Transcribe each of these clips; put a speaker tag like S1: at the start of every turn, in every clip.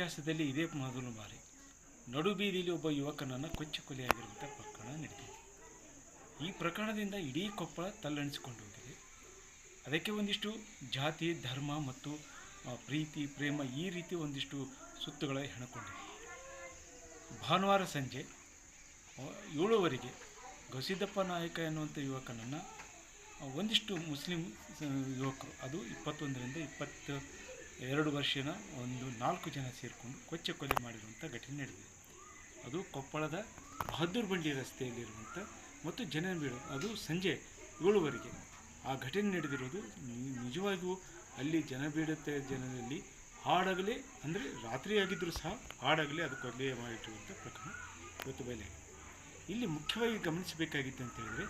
S1: ಇತಿಹಾಸದಲ್ಲಿ ಇದೇ ಮೊದಲ ಬಾರಿ. ನಡು ಬೀದಿಲಿ ಒಬ್ಬ ಯುವಕನನ್ನು ಕೊಚ್ಚಿ ಕೊಲೆಯಾಗಿರುವಂಥ ಪ್ರಕರಣ ನಡೆದಿದೆ ಈ ಪ್ರಕರಣದಿಂದ ಇಡೀ ಕೊಪ್ಪಳ ತಲ್ಲಣಿಸಿಕೊಂಡು ಹೋಗಿದೆ. ಅದಕ್ಕೆ ಒಂದಿಷ್ಟು ಜಾತಿ, ಧರ್ಮ ಮತ್ತು ಪ್ರೀತಿ, ಪ್ರೇಮ ಈ ರೀತಿ ಒಂದಿಷ್ಟು ಸುತ್ತುಗಳ ಹೆಣಕೊಂಡಿದೆ ಭಾನುವಾರ ಸಂಜೆ ಏಳುವರೆಗೆ ಗಸಿದಪ್ಪ ನಾಯಕ ಎನ್ನುವಂಥ ಯುವಕನನ್ನು ಒಂದಿಷ್ಟು ಮುಸ್ಲಿಂ ಯುವಕರು, ಅದು ಇಪ್ಪತ್ತೊಂದರಿಂದ ಇಪ್ಪತ್ತ ಎರಡು ವರ್ಷನ ಒಂದು ನಾಲ್ಕು ಜನ ಸೇರಿಕೊಂಡು ಕೊಚ್ಚೆ ಕೊಲೆ ಮಾಡಿರುವಂಥ ಘಟನೆ ನಡೆದಿದೆ. ಅದು ಕೊಪ್ಪಳದ ಬಹದ್ದೂರ್ ಬಂಡಿ ರಸ್ತೆಯಲ್ಲಿರುವಂಥ ಮತ್ತು ಜನ ಬೀಳು ಅದು ಸಂಜೆ ಏಳುವರೆಗೆ. ಆ ಘಟನೆ ನಡೆದಿರೋದು ನಿಜವಾಗಿಯೂ ಅಲ್ಲಿ ಜನ ಬೀಳುತ್ತೆ ಜನರಲ್ಲಿ ಹಾಡಾಗಲೇ, ಅಂದರೆ ರಾತ್ರಿ ಆಗಿದ್ದರೂ ಸಹ ಹಾಡಾಗಲೇ ಅದು ಕೊಲೆ ಮಾಡಿರುವಂಥ ಪ್ರಕರಣ ಇವತ್ತು ಬಯಲಾಗಿದೆ. ಇಲ್ಲಿ ಮುಖ್ಯವಾಗಿ ಗಮನಿಸಬೇಕಾಗಿತ್ತು ಅಂತ ಹೇಳಿದ್ರೆ,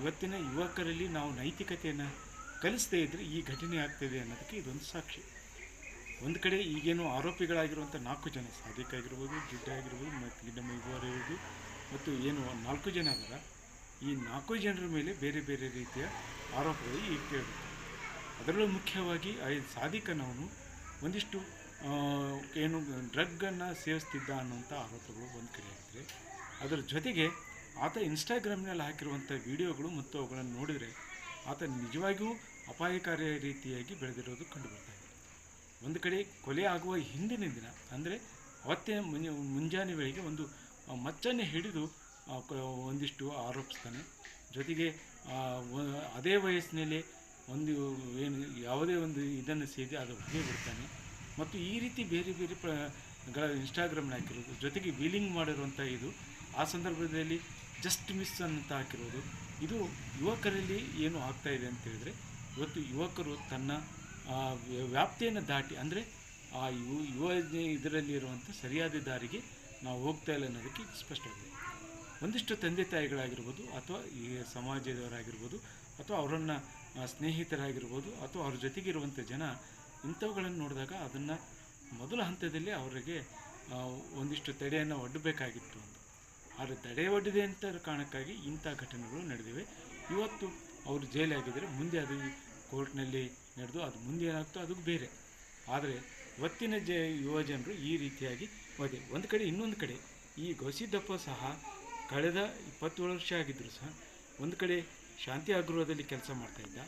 S1: ಇವತ್ತಿನ ಯುವಕರಲ್ಲಿ ನಾವು ನೈತಿಕತೆಯನ್ನು ಕಲಿಸದೇ ಇದ್ದರೆ ಈ ಘಟನೆ ಆಗ್ತದೆ ಅನ್ನೋದಕ್ಕೆ ಇದೊಂದು ಸಾಕ್ಷಿ. ಒಂದು ಕಡೆ ಈಗೇನು ಆರೋಪಿಗಳಾಗಿರುವಂಥ ನಾಲ್ಕು ಜನ, ಸಾದಿಕ್ ಆಗಿರ್ಬೋದು ಗಿಡ್ಡ ಆಗಿರ್ಬೋದು, ಮತ್ತು ಗಿಡ್ಡ ಮೈಗೂರ್ ಇರ್ಬೋದು ಮತ್ತು ಏನು ನಾಲ್ಕು ಜನ ಅದರ, ಈ ನಾಲ್ಕು ಜನರ ಮೇಲೆ ಬೇರೆ ಬೇರೆ ರೀತಿಯ ಆರೋಪಗಳು ಈಗ ಅದರಲ್ಲೂ ಮುಖ್ಯವಾಗಿ ಆ ಸಾದಿಕನವನು ಒಂದಿಷ್ಟು ಏನು ಡ್ರಗ್ಗನ್ನು ಸೇವಿಸ್ತಿದ್ದ ಅನ್ನುವಂಥ ಆರೋಪಗಳು ಒಂದು ಕಡೆ ಆಗಿದ್ರೆ ಅದರ ಜೊತೆಗೆ ಆತ ಇನ್ಸ್ಟಾಗ್ರಾಮ್ನಲ್ಲಿ ಹಾಕಿರುವಂಥ ವಿಡಿಯೋಗಳು ಮತ್ತು ಅವುಗಳನ್ನು ನೋಡಿದರೆ ಆತ ನಿಜವಾಗಿಯೂ ಅಪಾಯಕಾರಿ ರೀತಿಯಾಗಿ ಬೆಳೆದಿರೋದು ಕಂಡುಬರ್ತದೆ ಒಂದು ಕಡೆ ಕೊಲೆ ಆಗುವ ಹಿಂದಿನ ದಿನ, ಅಂದರೆ ಅವತ್ತೇ ಮುಂಜ, ಮುಂಜಾನೆ ವೇಳೆಗೆ ಒಂದು ಮಚ್ಚನ್ನು ಹಿಡಿದು ಒಂದಿಷ್ಟು ಆರೋಪಿಸ್ತಾನೆ. ಜೊತೆಗೆ ಅದೇ ವಯಸ್ಸಿನಲ್ಲಿ ಒಂದು, ಏನು, ಯಾವುದೇ ಒಂದು ಇದನ್ನು ಸೇದಿ ಅದು ಹೊಗೆ ಬಿಡ್ತಾನೆ. ಮತ್ತು ಈ ರೀತಿ ಬೇರೆ ಬೇರೆ ಪ್ರ, ಗಳ ಇನ್ಸ್ಟಾಗ್ರಾಮ್ನ ಹಾಕಿರೋದು. ಜೊತೆಗೆ ವೀಲಿಂಗ್ ಮಾಡಿರುವಂಥ ಇದು, ಆ ಸಂದರ್ಭದಲ್ಲಿ ಜಸ್ಟ್ ಮಿಸ್ ಅಂತ ಹಾಕಿರೋದು. ಇದು ಯುವಕರಲ್ಲಿ ಏನು ಆಗ್ತಾ ಇದೆ ಅಂತ ಹೇಳಿದ್ರೆ, ಇವತ್ತು ಯುವಕರು ತನ್ನ ವ್ಯಾಪ್ತಿಯನ್ನು ದಾಟಿ, ಅಂದರೆ ಆ ಯುವ ಇದರಲ್ಲಿ ಇರುವಂಥ ಸರಿಯಾದ ದಾರಿಗೆ ನಾವು ಹೋಗ್ತಾ ಇಲ್ಲ ಅನ್ನೋದಕ್ಕೆ ಸ್ಪಷ್ಟವಾಗಿದೆ. ಒಂದಿಷ್ಟು ತಂದೆ ತಾಯಿಗಳಾಗಿರ್ಬೋದು, ಅಥವಾ ಈ ಸಮಾಜದವರಾಗಿರ್ಬೋದು, ಅಥವಾ ಅವರನ್ನು ಸ್ನೇಹಿತರಾಗಿರ್ಬೋದು, ಅಥವಾ ಅವ್ರ ಜೊತೆಗಿರುವಂಥ ಜನ, ಇಂಥವುಗಳನ್ನು ನೋಡಿದಾಗ ಅದನ್ನು ಮೊದಲ ಹಂತದಲ್ಲಿ ಅವರಿಗೆ ಒಂದಿಷ್ಟು ತಡೆಯನ್ನು ಒಡ್ಡಬೇಕಾಗಿತ್ತು ಅಂತ. ಆದರೆ ತಡೆ ಒಡ್ಡಿದೆ ಅಂತ ಕಾರಣಕ್ಕಾಗಿ ಇಂಥ ಘಟನೆಗಳು ನಡೆದಿವೆ. ಇವತ್ತು ಅವರು ಜೈಲಾಗಿದ್ದರೆ ಮುಂದೆ ಅದು ಕೋರ್ಟ್ನಲ್ಲಿ ನಡೆದು ಅದು ಮುಂದೆ ಏನಾಗ್ತೋ ಅದು ಬೇರೆ. ಆದರೆ ಇವತ್ತಿನ ಜ ಯುವ ಜನರು ಈ ರೀತಿಯಾಗಿ ಹೋದೆ. ಒಂದು ಕಡೆ, ಇನ್ನೊಂದು ಕಡೆ ಈ ಗವಿಸಿದ್ದಪ್ಪ ಸಹ ಕಳೆದ ಇಪ್ಪತ್ತೇಳು ವರ್ಷ ಆಗಿದ್ದರೂ ಸಹ ಒಂದು ಕಡೆ ಶಾಂತಿ ಆಗ್ರಹದಲ್ಲಿ ಕೆಲಸ ಮಾಡ್ತಾಯಿದ್ದ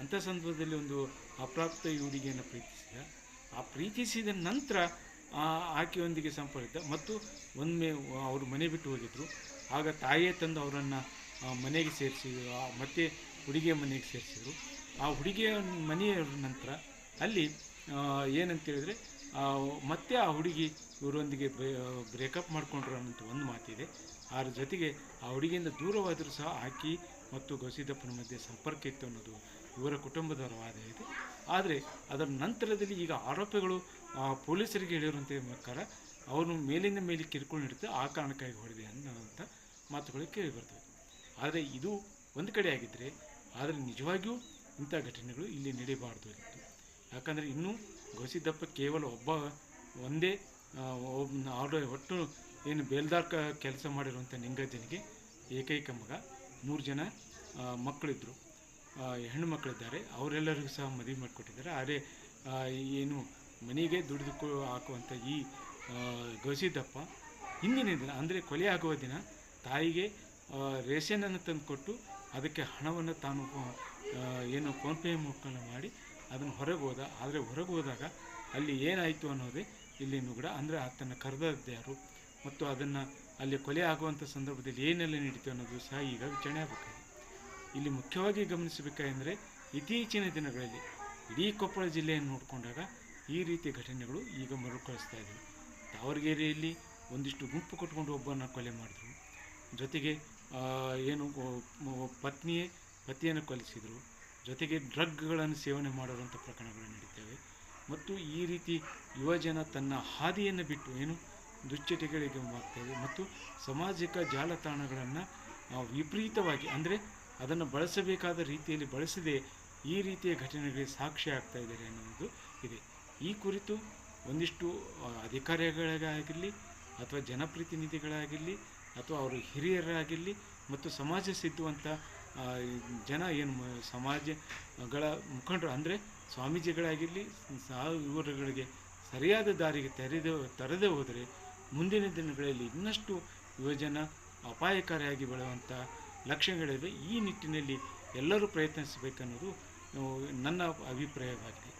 S1: ಅಂಥ ಸಂದರ್ಭದಲ್ಲಿ ಒಂದು ಅಪ್ರಾಪ್ತ ಹುಡುಗಿಯನ್ನು ಪ್ರೀತಿಸಿದ. ಆ ಪ್ರೀತಿಸಿದ ನಂತರ ಆಕೆಯೊಂದಿಗೆ ಸಂಪರ್ಕ ಮತ್ತು ಒಮ್ಮೆ ಅವರು ಮನೆ ಬಿಟ್ಟು ಹೋಗಿದ್ರು. ಆಗ ತಾಯಿಯೇ ತಂದು ಅವರನ್ನು ಮನೆಗೆ ಸೇರಿಸಿ ಮತ್ತೆ ಹುಡುಗಿಯ ಮನೆಗೆ ಸೇರಿಸಿದ್ರು. ಆ ಹುಡುಗಿಯ ಮನೆಯ ನಂತರ ಅಲ್ಲಿ ಏನಂತ ಹೇಳಿದ್ರೆ ಮತ್ತೆ ಆ ಹುಡುಗಿ ಇವರೊಂದಿಗೆ ಬ್ರೇಕಪ್ ಮಾಡಿಕೊಂಡ್ರು ಅನ್ನೋಂಥ ಒಂದು ಮಾತಿದೆ. ಅದ್ರ ಜೊತೆಗೆ ಆ ಹುಡುಗಿಯಿಂದ ದೂರವಾದರೂ ಸಹ ಆಕಿ ಮತ್ತು ಗವಿಸಿದ್ದಪ್ಪನ ಮಧ್ಯೆ ಸಂಪರ್ಕ ಇತ್ತು ಅನ್ನೋದು ಇವರ ಕುಟುಂಬದವರ ವಾದ ಇದೆ. ಆದರೆ ಅದರ ನಂತರದಲ್ಲಿ ಈಗ ಆರೋಪಿಗಳು ಪೊಲೀಸರಿಗೆ ಹೇಳಿರುವಂಥ ಪ್ರಕಾರ ಅವನು ಮೇಲಿಂದ ಮೇಲೆ ಕಿರ್ಕೊಂಡು ಹಿಡಿದು ಆ ಕಾರಣಕ್ಕಾಗಿ ಹೊಡೆದೆ ಅನ್ನೋಂಥ ಮಾತುಗಳು ಕೇಳಿ ಬರ್ತವೆ ಆದರೆ ಇದು ಒಂದು ಕಡೆ ಆಗಿದ್ದರೆ ಆದರೆ ನಿಜವಾಗಿಯೂ ಇಂಥ ಘಟನೆಗಳು ಇಲ್ಲಿ ನಡೀಬಾರ್ದು ಇತ್ತು. ಯಾಕಂದರೆ ಇನ್ನೂ ಗವಿಸಿದ್ದಪ್ಪ ಕೇವಲ ಒಬ್ಬ, ಒಂದೇ ಆರ್ಡರ್ ಒಟ್ಟು ಏನು ಬೇಲ್ದಾರ್ ಕೆಲಸ ಮಾಡಿರುವಂಥ ನಿಂಗಜ್ಜನಿಗೆ ಏಕೈಕ ಮಗ. ಮೂರು ಜನ ಮಕ್ಕಳಿದ್ದರು ಹೆಣ್ಣು ಮಕ್ಕಳಿದ್ದಾರೆ. ಅವರೆಲ್ಲರಿಗೂ ಸಹ ಮದುವೆ ಮಾಡಿಕೊಟ್ಟಿದ್ದಾರೆ. ಆದರೆ ಏನು ಮನೆಗೆ ದುಡಿದು ಹಾಕುವಂಥ ಈ ಗವಿಸಿದ್ದಪ್ಪ ಹಿಂದಿನ ದಿನ, ಅಂದರೆ ಕೊಲೆ ಆಗುವ ದಿನ ತಾಯಿಗೆ ರೇಷನನ್ನು ತಂದುಕೊಟ್ಟು ಅದಕ್ಕೆ ಹಣವನ್ನು ತಾನು ಏನು ಫೋನ್ಪೇ ಮುಖಾಂತರ ಮಾಡಿ ಅದನ್ನು ಹೊರಗೆ ಹೋದ. ಆದರೆ ಹೊರಗೆ ಹೋದಾಗ ಅಲ್ಲಿ ಏನಾಯಿತು ಅನ್ನೋದೇ ಇಲ್ಲಿನೂ ಕೂಡ ಅಂದರೆ ಆತನ ಕರೆದದ್ದು ಯಾರು. ಮತ್ತು ಅದನ್ನು ಅಲ್ಲಿ ಕೊಲೆ ಆಗುವಂಥ ಸಂದರ್ಭದಲ್ಲಿ ಏನೆಲ್ಲ ನಡೀತು ಅನ್ನೋದು ಸಹ ಈಗ ವಿಚಾರಣೆ ಆಗಬೇಕಾಗಿದೆ. ಇಲ್ಲಿ ಮುಖ್ಯವಾಗಿ ಗಮನಿಸಬೇಕಾದ್ರೆ ಇತ್ತೀಚಿನ ದಿನಗಳಲ್ಲಿ ಇಡೀ ಕೊಪ್ಪಳ ಜಿಲ್ಲೆಯನ್ನು ನೋಡಿಕೊಂಡಾಗ ಈ ರೀತಿಯ ಘಟನೆಗಳು ಈಗ ಮರುಕಳಿಸ್ತಾ ಇದ್ದಾವೆ ದಾವಣಗೆರೆಯಲ್ಲಿ ಒಂದಿಷ್ಟು ಗುಂಪು ಕಟ್ಕೊಂಡು ಒಬ್ಬನ ಕೊಲೆ ಮಾಡಿದ್ರು. ಜೊತೆಗೆ ಏನು ಪತ್ನಿಯೇ ಪತಿಯನ್ನು ಕೊಲಿಸಿದರು. ಜೊತೆಗೆ ಡ್ರಗ್ಗಳನ್ನು ಸೇವನೆ ಮಾಡಿರುವಂಥ ಪ್ರಕರಣಗಳು ನಡೀತವೆ. ಮತ್ತು ಈ ರೀತಿ ಯುವಜನ ತನ್ನ ಹಾದಿಯನ್ನು ಬಿಟ್ಟು ಏನು ದುಶ್ಚಟಗಳಿಗೆ ಮಾಡ್ತೇವೆ ಮತ್ತು ಸಾಮಾಜಿಕ ಜಾಲತಾಣಗಳನ್ನು ವಿಪರೀತವಾಗಿ ಅಂದರೆ ಅದನ್ನು ಬಳಸಬೇಕಾದ ರೀತಿಯಲ್ಲಿ ಬಳಸದೆ ಈ ರೀತಿಯ ಘಟನೆಗಳಿಗೆ ಸಾಕ್ಷಿ ಆಗ್ತಾ ಇದ್ದಾರೆ ಅನ್ನೋದು ಇದೆ. ಈ ಕುರಿತು ಒಂದಿಷ್ಟು ಅಧಿಕಾರಿಗಳಿಗಾಗಿರಲಿ ಅಥವಾ ಜನಪ್ರತಿನಿಧಿಗಳಾಗಿರಲಿ ಅಥವಾ ಅವರು ಹಿರಿಯರಾಗಿರಲಿ ಮತ್ತು ಸಮಾಜ ಸಿದ್ಧುವಂಥ ಜನ ಏನು ಸಮಾಜಗಳ ಮುಖಂಡರು ಅಂದರೆ ಸ್ವಾಮೀಜಿಗಳಾಗಿರಲಿ ಸಹ ಇವರುಗಳಿಗೆ ಸರಿಯಾದ ದಾರಿಗೆ ತೆರೆದು, ತರದೆ ಹೋದರೆ ಮುಂದಿನ ದಿನಗಳಲ್ಲಿ ಇನ್ನಷ್ಟು ಯುವಜನ ಅಪಾಯಕಾರಿಯಾಗಿ ಬೆಳೆಯುವಂಥ ಲಕ್ಷಣಗಳಿವೆ. ಈ ನಿಟ್ಟಿನಲ್ಲಿ ಎಲ್ಲರೂ ಪ್ರಯತ್ನಿಸಬೇಕನ್ನೋದು ನನ್ನ ಅಭಿಪ್ರಾಯವಾಗಿದೆ.